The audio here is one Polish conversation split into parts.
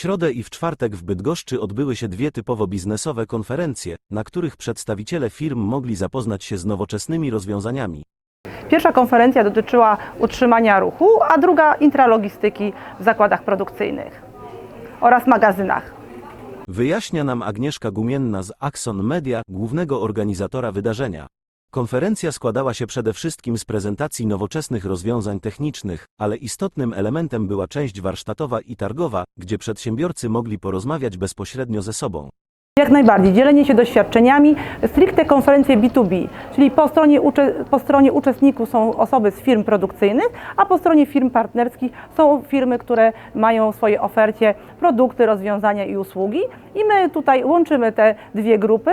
środę i w czwartek w Bydgoszczy odbyły się dwie typowo biznesowe konferencje, na których przedstawiciele firm mogli zapoznać się z nowoczesnymi rozwiązaniami. Pierwsza konferencja dotyczyła utrzymania ruchu, a druga intralogistyki w zakładach produkcyjnych oraz magazynach. Wyjaśnia nam Agnieszka Gumienna z Axon Media, głównego organizatora wydarzenia. Konferencja składała się przede wszystkim z prezentacji nowoczesnych rozwiązań technicznych, ale istotnym elementem była część warsztatowa i targowa, gdzie przedsiębiorcy mogli porozmawiać bezpośrednio ze sobą. Jak najbardziej, dzielenie się doświadczeniami, stricte konferencje B2B, czyli po stronie, po stronie uczestników są osoby z firm produkcyjnych, a po stronie firm partnerskich są firmy, które mają w swojej ofercie produkty, rozwiązania i usługi i my tutaj łączymy te dwie grupy.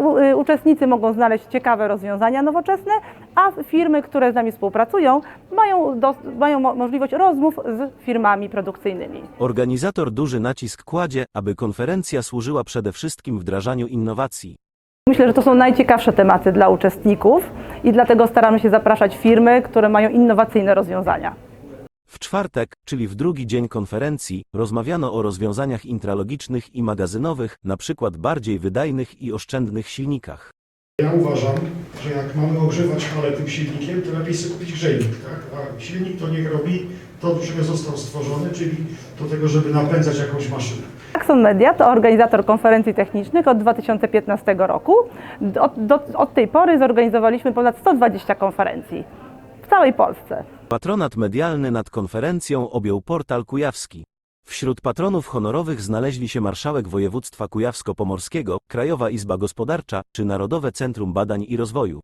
Y, Uczestnicy mogą znaleźć ciekawe rozwiązania nowoczesne, a firmy, które z nami współpracują, mają, dos- mają mo- możliwość rozmów z firmami produkcyjnymi. Organizator duży nacisk kładzie, aby konferencja służyła przede wszystkim wdrażaniu innowacji. Myślę, że to są najciekawsze tematy dla uczestników i dlatego staramy się zapraszać firmy, które mają innowacyjne rozwiązania. W czwartek, czyli w drugi dzień konferencji, rozmawiano o rozwiązaniach intralogicznych i magazynowych, na przykład bardziej wydajnych i oszczędnych silnikach. Ja uważam, że jak mamy ogrzewać halę tym silnikiem, to lepiej sobie kupić grzejnik, tak? A silnik to niech robi to, do czego został stworzony, czyli do tego, żeby napędzać jakąś maszynę. Axon Media to organizator konferencji technicznych od 2015 roku. Od, do, od tej pory zorganizowaliśmy ponad 120 konferencji całej Polsce. Patronat medialny nad konferencją objął portal kujawski. Wśród patronów honorowych znaleźli się marszałek województwa kujawsko-pomorskiego, Krajowa Izba Gospodarcza czy Narodowe Centrum Badań i Rozwoju.